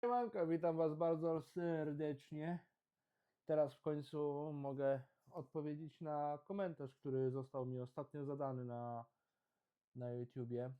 Siemanko, witam Was bardzo serdecznie. Teraz w końcu mogę odpowiedzieć na komentarz, który został mi ostatnio zadany na, na YouTubie.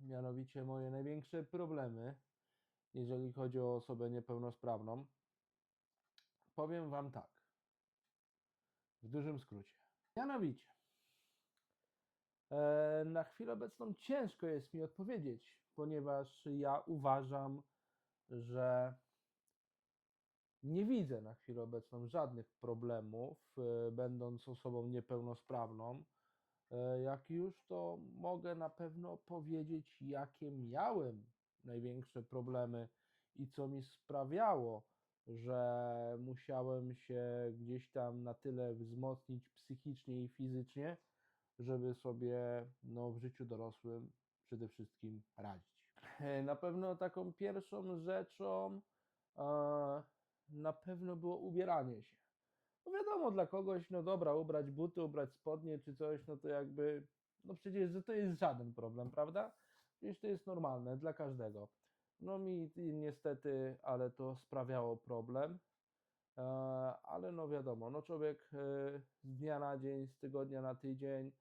Mianowicie moje największe problemy, jeżeli chodzi o osobę niepełnosprawną. Powiem Wam tak. W dużym skrócie. Mianowicie. E, na chwilę obecną ciężko jest mi odpowiedzieć, ponieważ ja uważam, że nie widzę na chwilę obecną żadnych problemów, e, będąc osobą niepełnosprawną. E, Jak już to mogę na pewno powiedzieć, jakie miałem największe problemy i co mi sprawiało, że musiałem się gdzieś tam na tyle wzmocnić psychicznie i fizycznie, żeby sobie no, w życiu dorosłym przede wszystkim radzić. E, Na pewno taką pierwszą rzeczą e, na pewno było ubieranie się. No wiadomo, dla kogoś, no dobra, ubrać buty, ubrać spodnie czy coś, no to jakby, no przecież to jest żaden problem, prawda? Przecież to jest normalne dla każdego. No mi niestety, ale to sprawiało problem. E, Ale no wiadomo, no człowiek z dnia na dzień, z tygodnia na tydzień,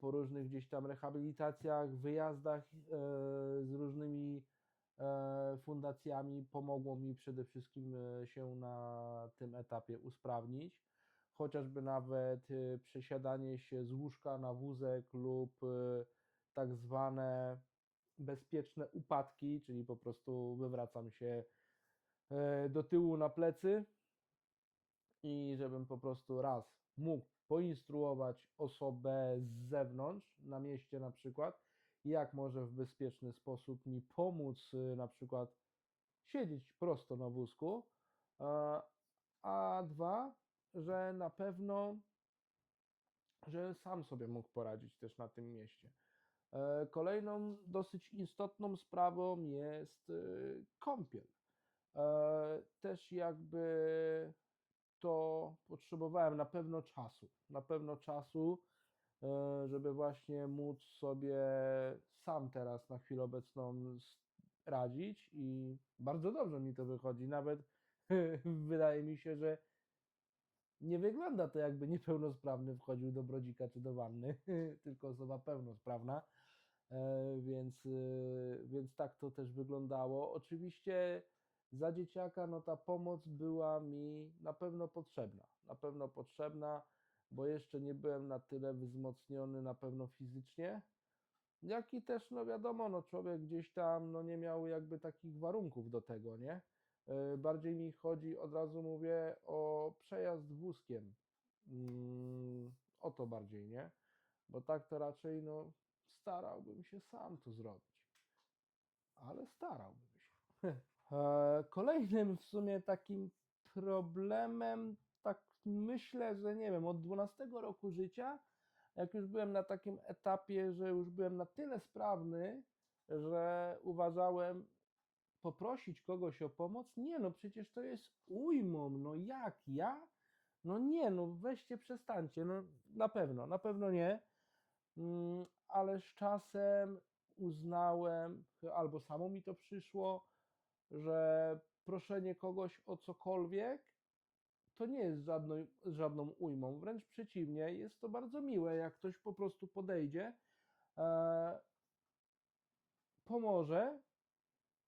po różnych gdzieś tam rehabilitacjach, wyjazdach e, z różnymi e, fundacjami pomogło mi przede wszystkim e, się na tym etapie usprawnić. Chociażby nawet e, przesiadanie się z łóżka na wózek lub e, tak zwane bezpieczne upadki, czyli po prostu wywracam się e, do tyłu na plecy i żebym po prostu raz mógł poinstruować osobę z zewnątrz, na mieście na przykład, jak może w bezpieczny sposób mi pomóc y, na przykład siedzieć prosto na wózku, a- a dwa, że na pewno, że sam sobie mógł poradzić też na tym mieście. E, Kolejną dosyć istotną sprawą jest y, kąpiel. E, Też jakby to potrzebowałem na pewno czasu. Na pewno czasu, e, żeby właśnie móc sobie sam teraz na chwilę obecną radzić i bardzo dobrze mi to wychodzi. Nawet wydaje mi się, że nie wygląda to jakby niepełnosprawny wchodził do brodzika czy do wanny, tylko osoba pełnosprawna. E, Więc, y, więc tak to też wyglądało. Oczywiście za dzieciaka no ta pomoc była mi na pewno potrzebna. Na pewno potrzebna, bo jeszcze nie byłem na tyle wzmocniony na pewno fizycznie, jak i też no wiadomo, no człowiek gdzieś tam no nie miał jakby takich warunków do tego, nie? E, Bardziej mi chodzi, od razu mówię, o przejazd wózkiem. Mm, O to bardziej, nie? Bo tak to raczej no starałbym się sam to zrobić. Ale starałbym się. E, Kolejnym w sumie takim problemem, tak myślę, że nie wiem, od 12 roku życia, jak już byłem na takim etapie, że już byłem na tyle sprawny, że uważałem poprosić kogoś o pomoc, nie no, przecież to jest ujmą, no jak ja? No nie, no weźcie, przestańcie, no na pewno, na pewno nie. Mm, ale z czasem uznałem, albo samo mi to przyszło, że proszenie kogoś o cokolwiek to nie jest żadną, żadną ujmą. Wręcz przeciwnie, jest to bardzo miłe, jak ktoś po prostu podejdzie, e, pomoże,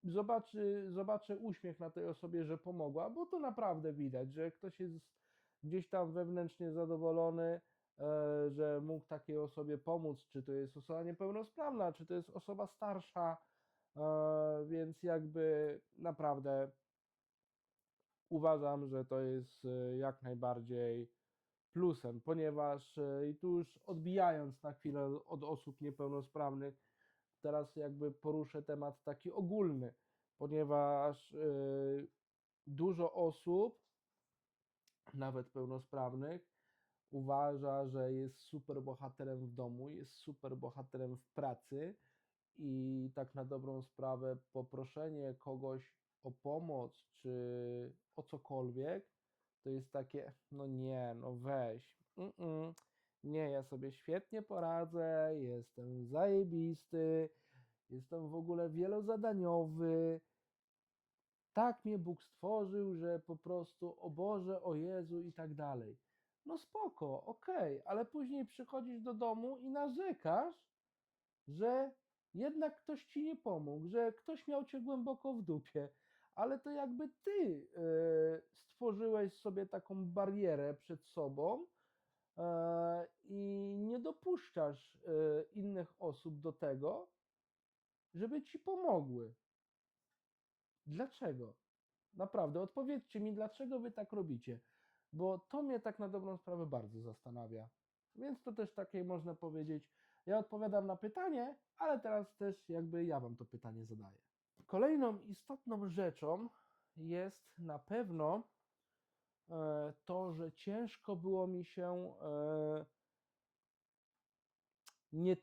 zobaczy, zobaczę uśmiech na tej osobie, że pomogła, bo to naprawdę widać, że ktoś jest gdzieś tam wewnętrznie zadowolony, e, że mógł takiej osobie pomóc, czy to jest osoba niepełnosprawna, czy to jest osoba starsza, więc jakby naprawdę uważam, że to jest e, jak najbardziej plusem, ponieważ e, i tu już odbijając na chwilę od osób niepełnosprawnych, teraz jakby poruszę temat taki ogólny, ponieważ e, dużo osób, nawet pełnosprawnych, uważa, że jest super bohaterem w domu, jest super bohaterem w pracy i tak na dobrą sprawę poproszenie kogoś o pomoc czy o cokolwiek, to jest takie, no nie, no weź, mm-mm. nie, ja sobie świetnie poradzę, jestem zajebisty, jestem w ogóle wielozadaniowy, tak mnie Bóg stworzył, że po prostu o Boże, o Jezu i tak dalej. No spoko, okej, ale później przychodzisz do domu i narzekasz, że jednak ktoś ci nie pomógł, że ktoś miał cię głęboko w dupie, ale to jakby ty e, stworzyłeś sobie taką barierę przed sobą e, i nie dopuszczasz e, innych osób do tego, żeby ci pomogły. Dlaczego? Naprawdę, odpowiedzcie mi, dlaczego wy tak robicie, bo to mnie tak na dobrą sprawę bardzo zastanawia. Więc to też takie można powiedzieć, ja odpowiadam na pytanie, ale teraz też jakby ja wam to pytanie zadaję. Kolejną istotną rzeczą jest na pewno e, to, że ciężko było mi się e, nie,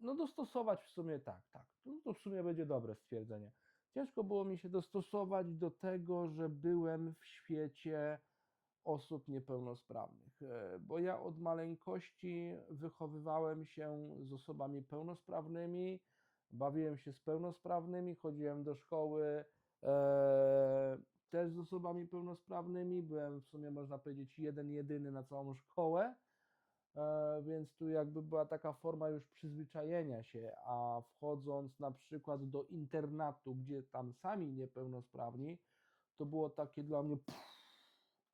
no dostosować w sumie tak, tak, to w sumie będzie dobre stwierdzenie. Ciężko było mi się dostosować do tego, że byłem w świecie osób niepełnosprawnych, e, bo ja od maleńkości wychowywałem się z osobami pełnosprawnymi, bawiłem się z pełnosprawnymi, chodziłem do szkoły e, też z osobami pełnosprawnymi, byłem w sumie można powiedzieć jeden jedyny na całą szkołę, e, więc tu jakby była taka forma już przyzwyczajenia się, a wchodząc na przykład do internatu, gdzie tam sami niepełnosprawni, to było takie dla mnie pff,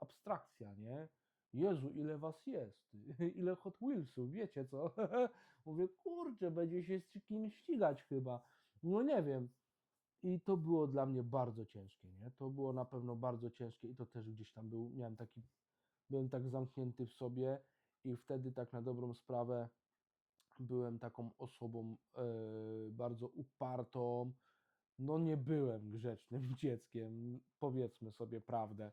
abstrakcja, nie? Jezu, ile was jest, ile Hot Wheelsów, wiecie co? Mówię, kurczę, będzie się z kimś ścigać chyba. No nie wiem. I to było dla mnie bardzo ciężkie, nie? To było na pewno bardzo ciężkie i to też gdzieś tam był, miałem taki, byłem tak zamknięty w sobie i wtedy tak na dobrą sprawę byłem taką osobą e, bardzo upartą. No nie byłem grzecznym dzieckiem, powiedzmy sobie prawdę.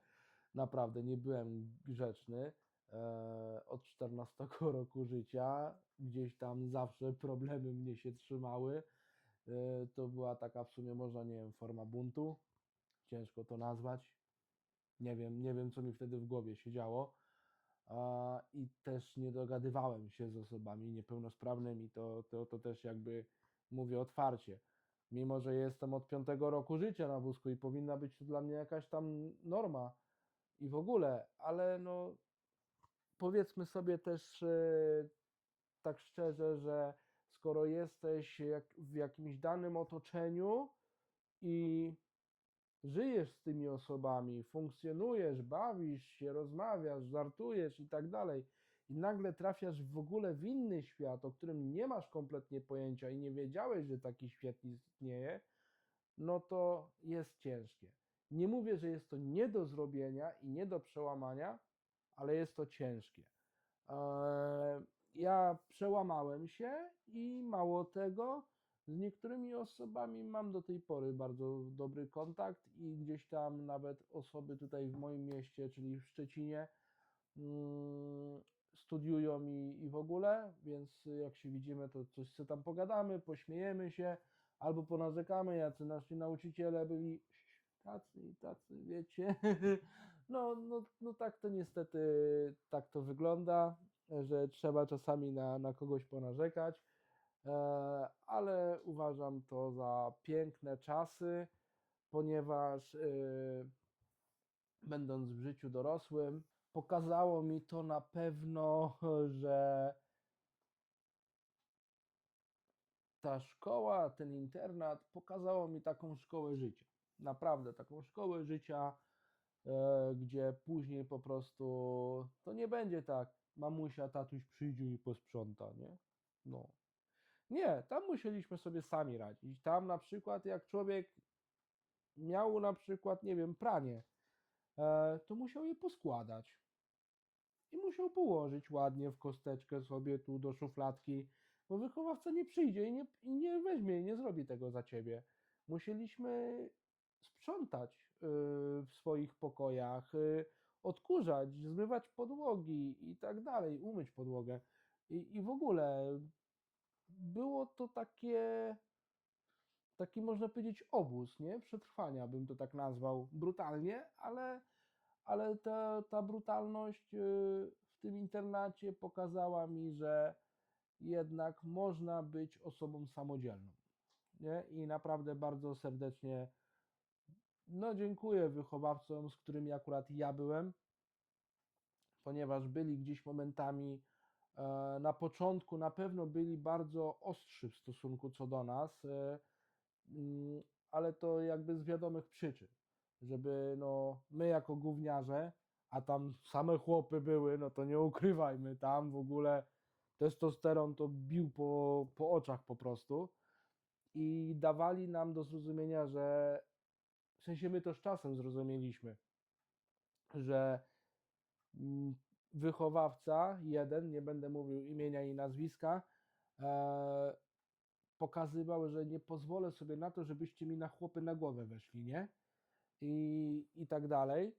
Naprawdę nie byłem grzeczny. E, od 14 roku życia gdzieś tam zawsze problemy mnie się trzymały. E, to była taka w sumie można, nie wiem, forma buntu. Ciężko to nazwać. Nie wiem, nie wiem co mi wtedy w głowie się działo. I też nie dogadywałem się z osobami niepełnosprawnymi. To, to, to też jakby mówię otwarcie. Mimo, że jestem od piątego roku życia na wózku i powinna być to dla mnie jakaś tam norma i w ogóle, ale no powiedzmy sobie też e, tak szczerze, że skoro jesteś jak, w jakimś danym otoczeniu i żyjesz z tymi osobami, funkcjonujesz, bawisz się, rozmawiasz, żartujesz i tak dalej, i nagle trafiasz w ogóle w inny świat, o którym nie masz kompletnie pojęcia i nie wiedziałeś, że taki świat istnieje, no to jest ciężkie. Nie mówię, że jest to nie do zrobienia i nie do przełamania, ale jest to ciężkie. Eee, Ja przełamałem się i mało tego, z niektórymi osobami mam do tej pory bardzo dobry kontakt i gdzieś tam nawet osoby tutaj w moim mieście, czyli w Szczecinie, mm, studiują i, i w ogóle, więc jak się widzimy, to coś tam pogadamy, pośmiejemy się albo ponarzekamy, jacy nasi nauczyciele byli tacy i tacy, wiecie. No, no, no tak to niestety tak to wygląda, że trzeba czasami na, na kogoś ponarzekać, e, ale uważam to za piękne czasy, ponieważ e, będąc w życiu dorosłym, pokazało mi to na pewno, że ta szkoła, ten internat pokazało mi taką szkołę życia. Naprawdę taką szkołę życia, e, gdzie później po prostu to nie będzie tak, mamusia, tatuś przyjdzie i posprząta, nie? No. Nie, tam musieliśmy sobie sami radzić. Tam na przykład jak człowiek miał na przykład, nie wiem, pranie, e, to musiał je poskładać. I musiał położyć ładnie w kosteczkę sobie tu do szufladki, bo wychowawca nie przyjdzie i nie, i nie weźmie i nie zrobi tego za ciebie. Musieliśmy sprzątać y, w swoich pokojach, y, odkurzać, zmywać podłogi i tak dalej, umyć podłogę. I, i w ogóle było to takie, taki można powiedzieć obóz, nie? Przetrwania bym to tak nazwał brutalnie, ale, ale ta, ta brutalność y, w tym internacie pokazała mi, że jednak można być osobą samodzielną. Nie? I naprawdę bardzo serdecznie no dziękuję wychowawcom, z którymi akurat ja byłem, ponieważ byli gdzieś momentami e, na początku na pewno byli bardzo ostrzy w stosunku co do nas, e, mm, ale to jakby z wiadomych przyczyn, żeby no my jako gówniarze, a tam same chłopy były, no to nie ukrywajmy, tam w ogóle testosteron to bił po, po oczach po prostu i dawali nam do zrozumienia, że w sensie my to z czasem zrozumieliśmy, że mm, wychowawca jeden, nie będę mówił imienia i nazwiska, e, pokazywał, że nie pozwolę sobie na to, żebyście mi na chłopy na głowę weszli, nie? I, i tak dalej.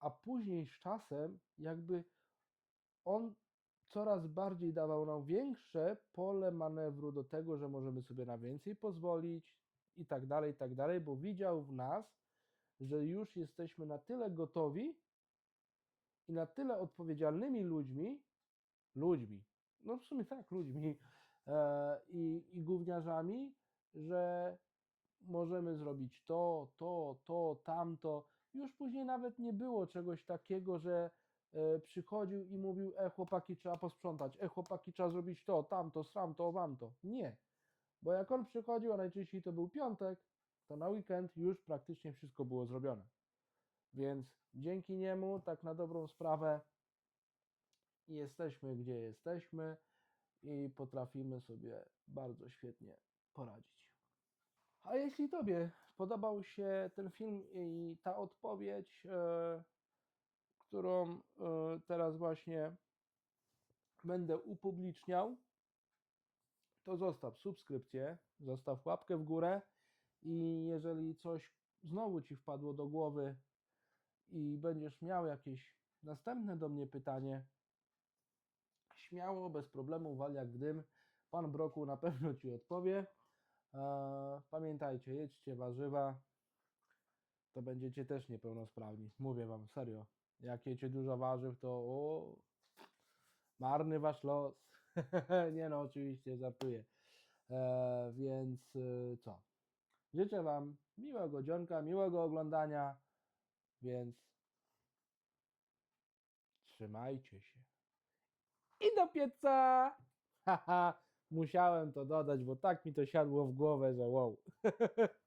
A później z czasem jakby on coraz bardziej dawał nam większe pole manewru do tego, że możemy sobie na więcej pozwolić i tak dalej, i tak dalej, bo widział w nas, że już jesteśmy na tyle gotowi i na tyle odpowiedzialnymi ludźmi, ludźmi, no w sumie tak, ludźmi e, i, i gówniarzami, że możemy zrobić to, to, to, tamto. Już później nawet nie było czegoś takiego, że e, przychodził i mówił, e chłopaki trzeba posprzątać, e chłopaki trzeba zrobić to, tamto, sramto, wamto. Nie. Bo jak on przychodził, a najczęściej to był piątek, to na weekend już praktycznie wszystko było zrobione. Więc dzięki niemu, tak na dobrą sprawę, jesteśmy gdzie jesteśmy i potrafimy sobie bardzo świetnie poradzić. A jeśli Tobie podobał się ten film i ta odpowiedź, e, którą e, teraz właśnie będę upubliczniał, to zostaw subskrypcję, zostaw łapkę w górę i jeżeli coś znowu Ci wpadło do głowy i będziesz miał jakieś następne do mnie pytanie, śmiało, bez problemu, wal jak w dym. Pan Broku na pewno Ci odpowie. Eee, Pamiętajcie, jedźcie warzywa, to będziecie też niepełnosprawni. Mówię Wam serio. Jak jecie dużo warzyw, to o, marny Wasz los. Nie no, oczywiście żartuję. Eee, więc y, co? Życzę Wam miłego dzionka, miłego oglądania, więc trzymajcie się. I do pieca! Haha, musiałem to dodać, bo tak mi to siadło w głowę, że wow.